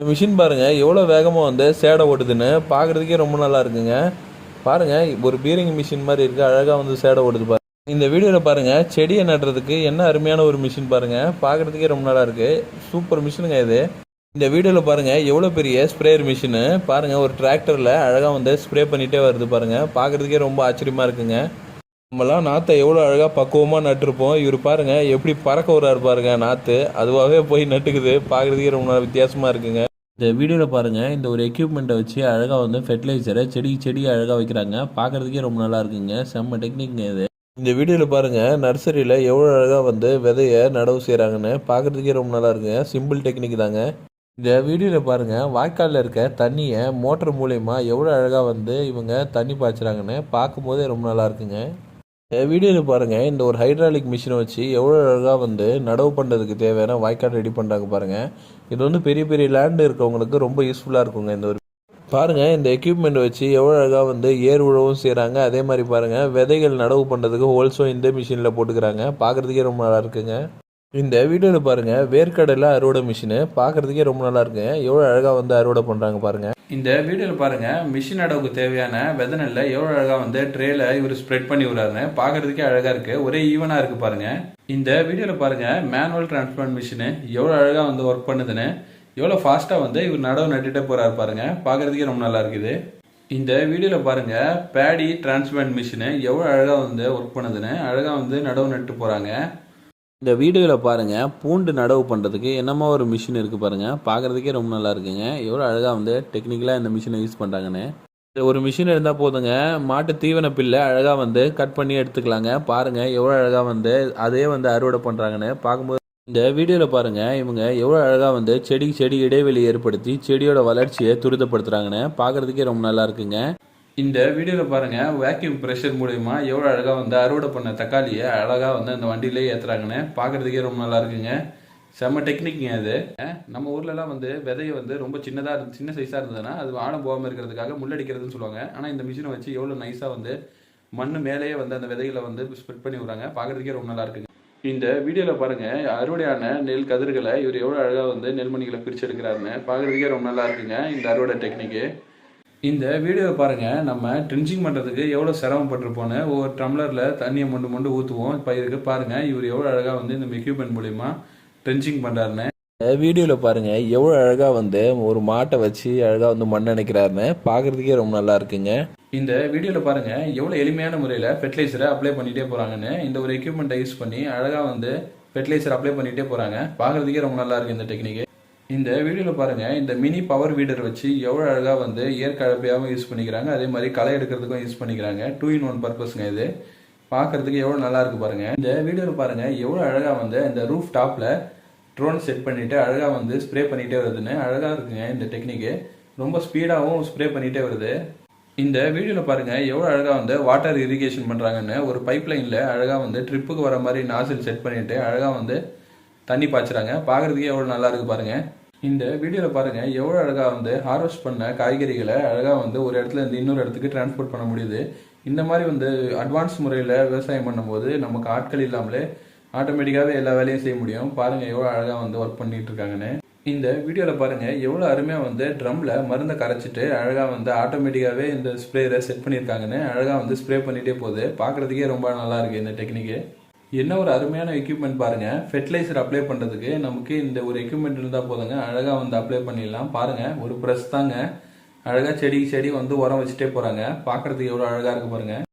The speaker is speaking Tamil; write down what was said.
இந்த மிஷின் பாருங்கள் எவ்வளோ வேகமாக வந்து சேடை ஓடுதுன்னு பார்க்குறதுக்கே ரொம்ப நல்லா இருக்குங்க. பாருங்கள் ஒரு பீரிங் மிஷின் மாதிரி இருக்குது அழகாக வந்து சேடை ஓடுது பாருங்க. இந்த வீடியோவில் பாருங்கள் செடியை நடுறதுக்கு என்ன அருமையான ஒரு மிஷின் பாருங்கள் பார்க்குறதுக்கே ரொம்ப நல்லா இருக்குது சூப்பர் மிஷினுங்க இது. இந்த வீடியோவில் பாருங்க எவ்வளோ பெரிய ஸ்ப்ரேயர் மிஷினு பாருங்க ஒரு டிராக்டரில் அழகாக வந்து ஸ்ப்ரே பண்ணிகிட்டே வருது பாருங்கள் பார்க்குறதுக்கே ரொம்ப ஆச்சரியமாக இருக்குங்க. நம்மலாம் நாற்றை எவ்வளோ அழகாக பக்குவமாக நட்டிருப்போம். இவர் பாருங்கள் எப்படி பறக்க விடுறாரு பாருங்கள் நாற்று அதுவாகவே போய் நட்டுக்குது. பார்க்குறதுக்கே ரொம்ப வித்தியாசமாக இருக்குங்க. இந்த வீடியோவில் பாருங்கள் இந்த ஒரு எக்யூப்மெண்ட்டை வச்சு அழகாக வந்து ஃபெர்டிலைசரை செடி செடி அழகாக வைக்கிறாங்க. பார்க்குறதுக்கே ரொம்ப நல்லா இருக்குங்க. செம்ம டெக்னிக்ங்க இது. இந்த வீடியோவில் பாருங்க நர்சரியில் எவ்வளோ அழகாக வந்து விதையை நடவு செய்கிறாங்கன்னு பார்க்குறதுக்கே ரொம்ப நல்லா இருக்குங்க. சிம்பிள் டெக்னிக் தாங்க. இந்த வீடியோவில் பாருங்க வாய்க்காலில் இருக்க தண்ணியை மோட்டர் மூலயமா எவ்வளோ அழகாக வந்து இவங்க தண்ணி பாய்ச்சுறாங்கன்னு பார்க்கும்போதே ரொம்ப நல்லா இருக்குங்க. வீடியோவில் பாருங்க இந்த ஒரு ஹைட்ராலிக் மிஷினை வச்சு எவ்வளோ அழகாக வந்து நடவு பண்ணுறதுக்கு தேவையான வாய்க்கால் ரெடி பண்ணுறாங்க பாருங்க. இது வந்து பெரிய பெரிய லேண்ட் இருக்கவங்களுக்கு ரொம்ப யூஸ்ஃபுல்லாக இருக்குங்க இந்த ஒரு பாருங்க இந்த எக்யூப்மெண்ட் வச்சு எவ்வளோ அழகாக வந்து ஏர் உழவும் செய்கிறாங்க அதே மாதிரி பாருங்க விதைகள் நடவு பண்ணுறதுக்கு ஹோல்ஸும் இந்த மிஷினில் போட்டுக்கிறாங்க. பார்க்குறதுக்கே ரொம்ப நல்லா இருக்குங்க. இந்த வீடியோவில் பாருங்க வேர்க்கடலை அறுவடை மிஷினு பார்க்குறதுக்கே ரொம்ப நல்லா இருக்குங்க. எவ்வளோ அழகாக வந்து அறுவடை பண்ணுறாங்க பாருங்க. இந்த வீடியோவில் பாருங்க மிஷின் அடவுக்கு தேவையான விதை நெல்லை எவ்வளோ அழகாக வந்து ட்ரேல இவர் ஸ்ப்ரெட் பண்ணி விடுறாருன்னு பார்க்கறதுக்கே அழகாக இருக்கு. ஒரே ஈவனாக இருக்கு பாருங்க. இந்த வீடியோவில் பாருங்க மேனுவல் டிரான்ஸ்பிளான்ட் மிஷினு எவ்வளோ அழகாக வந்து ஒர்க் பண்ணுதுன்னு எவ்வளோ ஃபாஸ்ட்டாக வந்து இவர் நடவு நட்டுட்டே போறாரு பாருங்க. பார்க்குறதுக்கே ரொம்ப நல்லா இருக்குது. இந்த வீடியோவில் பாருங்க பேடி டிரான்ஸ்பிளான்ட் மிஷினு எவ்வளோ அழகாக வந்து ஒர்க் பண்ணுதுன்னு அழகாக வந்து நடவு நட்டு போகிறாங்க இந்த வீடியோவில் பாருங்கள் பூண்டு நடவு பண்ணுறதுக்கு என்னமோ ஒரு மிஷின் இருக்குது பாருங்க. பார்க்குறதுக்கே ரொம்ப நல்லா இருக்குங்க. எவ்வளோ அழகாக வந்து டெக்னிக்கலாக இந்த மிஷினை யூஸ் பண்ணுறாங்கன்னு இந்த ஒரு மிஷின் இருந்தால் போதுங்க. மாட்டு தீவன பில்லை அழகாக வந்து கட் பண்ணி எடுத்துக்கலாங்க. பாருங்கள் எவ்வளோ அழகாக வந்து அதே வந்து அறுவடை பண்ணுறாங்கன்னு பார்க்கும்போது இந்த வீடியோவில் பாருங்க இவங்க எவ்வளோ அழகாக வந்து செடி செடி இடைவெளி ஏற்படுத்தி செடியோட வளர்ச்சியை துரிதப்படுத்துறாங்கன்னு. பார்க்கறதுக்கே ரொம்ப நல்லா இருக்குங்க. இந்த வீடியோவில் பாருங்க வேக்யூம் ப்ரெஷர் மூலயமா எவ்வளோ அழகாக வந்து அறுவடை பண்ண தக்காளியை அழகாக வந்து அந்த வண்டியிலே ஏற்றுறாங்கன்னு பார்க்குறதுக்கே ரொம்ப நல்லா இருக்குங்க. செம்ம டெக்னிக்குங்க அது. நம்ம ஊர்லலாம் வந்து விதையை வந்து ரொம்ப சின்னதாக இருந்து சின்ன சைஸாக இருந்ததுன்னா அது ஆழம் போகாமல் இருக்கிறதுக்காக முள்ளடிக்கிறதுன்னு சொல்லுவாங்க. ஆனால் இந்த மிஷினை வச்சு எவ்வளோ நைஸாக வந்து மண் மேலேயே வந்து அந்த விதைகளை வந்து ஸ்ப்ரெட் பண்ணி விடுறாங்க. பார்க்கறதுக்கே ரொம்ப நல்லா இருக்குங்க. இந்த வீடியோவில் பாருங்கள் அறுவடையான நெல் கதிர்களை இவர் எவ்வளோ அழகாக வந்து நெல்மணிகளை பிரித்து எடுக்கிறாருன்னு பார்க்குறதுக்கே ரொம்ப நல்லா இருக்குங்க இந்த அறுவடை டெக்னிக்கு இந்த வீடியோவை பாருங்க. நம்ம ட்ரிஞ்சிங் பண்ணுறதுக்கு எவ்வளோ சிரமப்பட்டிருப்போன்னு ஒவ்வொரு டம்ளரில் தண்ணியை மொண்டு மொண்டு ஊற்றுவோம் பயிருக்கு பாருங்க இவர் எவ்வளோ அழகாக வந்து இந்த எக்யூப்மெண்ட் மூலிமா ட்ரிஞ்சிங் பண்ணுறாருன்னு வீடியோவில் பாருங்க எவ்வளோ அழகாக வந்து ஒரு மாட்டை வச்சு அழகாக வந்து மண் அணைக்கிறாருன்னு. பார்க்கறதுக்கே ரொம்ப நல்லா இருக்குங்க. இந்த வீடியோவில் பாருங்க எவ்வளோ எளிமையான முறையில் ஃபெர்டிலைசரை அப்ளை பண்ணிட்டே போகிறாங்கன்னு இந்த ஒரு எக்யூப்மெண்ட்டை யூஸ் பண்ணி அழகாக வந்து ஃபெர்டிலைசர் அப்ளை பண்ணிட்டே போகிறாங்க பார்க்கறதுக்கே ரொம்ப நல்லா இருக்கு இந்த டெக்னிக்கு இந்த வீடியோவில் பாருங்க இந்த மினி பவர் வீடர் வச்சு எவ்வளோ அழகாக வந்து ஏற்கழப்பையாகவும் யூஸ் பண்ணிக்கிறாங்க அதே மாதிரி களை எடுக்கிறதுக்கும் யூஸ் பண்ணிக்கிறாங்க. டூ இன் ஒன் பர்பஸ்ங்க இது. பார்க்கறதுக்கு எவ்வளோ நல்லா இருக்குது பாருங்கள் இந்த வீடியோவில் பாருங்கள் எவ்வளோ அழகாக வந்து இந்த ரூஃப் டாப்பில் ட்ரோன் செட் பண்ணிவிட்டு அழகாக வந்து ஸ்ப்ரே பண்ணிகிட்டே வருதுன்னு. அழகாக இருக்குங்க இந்த டெக்னிக்கு ரொம்ப ஸ்பீடாகவும் ஸ்ப்ரே பண்ணிகிட்டே வருது. இந்த வீடியோவில் பாருங்கள் எவ்வளோ அழகாக வந்து வாட்டர் இரிகேஷன் பண்ணுறாங்கன்னு ஒரு பைப் லைனில் அழகாக வந்து ட்ரிப்புக்கு வர மாதிரி நாசில் செட் பண்ணிவிட்டு அழகாக வந்து தண்ணி பாய்ச்சுறாங்க. பார்க்கறதுக்கே எவ்வளோ நல்லா இருக்கு பாருங்க. இந்த வீடியோவில் பாருங்கள் எவ்வளோ அழகாக வந்து ஹார்வெஸ்ட் பண்ண காய்கறிகளை அழகாக வந்து ஒரு இடத்துல இருந்து இன்னொரு இடத்துக்கு டிரான்ஸ்போர்ட் பண்ண முடியுது. இந்த மாதிரி வந்து அட்வான்ஸ் முறையில் விவசாயம் பண்ணும்போது நமக்கு ஆட்கள் இல்லாமலே ஆட்டோமேட்டிக்காகவே எல்லா வேலையும் செய்ய முடியும். பாருங்கள் எவ்வளோ அழகாக வந்து ஒர்க் பண்ணிட்டு இருக்காங்கன்னு. இந்த வீடியோவில் பாருங்க எவ்வளோ அருமையாக வந்து ட்ரம்ல மருந்தை கரைச்சிட்டு அழகாக வந்து ஆட்டோமேட்டிக்காகவே இந்த ஸ்ப்ரேயரை செட் பண்ணியிருக்காங்கன்னு அழகாக வந்து ஸ்ப்ரே பண்ணிகிட்டே போகுது. பார்க்கறதுக்கே ரொம்ப நல்லாயிருக்கு இந்த டெக்னிக்கு என்ன ஒரு அருமையான எக்யூப்மெண்ட் பாருங்க. ஃபெர்டிலைசர் அப்ளை பண்ணுறதுக்கு நமக்கு இந்த ஒரு எக்யூப்மெண்ட் இருந்தால் போதுங்க. அழகாக வந்து அப்ளை பண்ணிடலாம். பாருங்க ஒரு ப்ரெஸ் தாங்க. அழகாக செடிக்கு செடி வந்து உரம் வச்சுட்டே போகிறாங்க பார்க்கறதுக்கு எவ்வளோ அழகாக இருக்கு பாருங்க.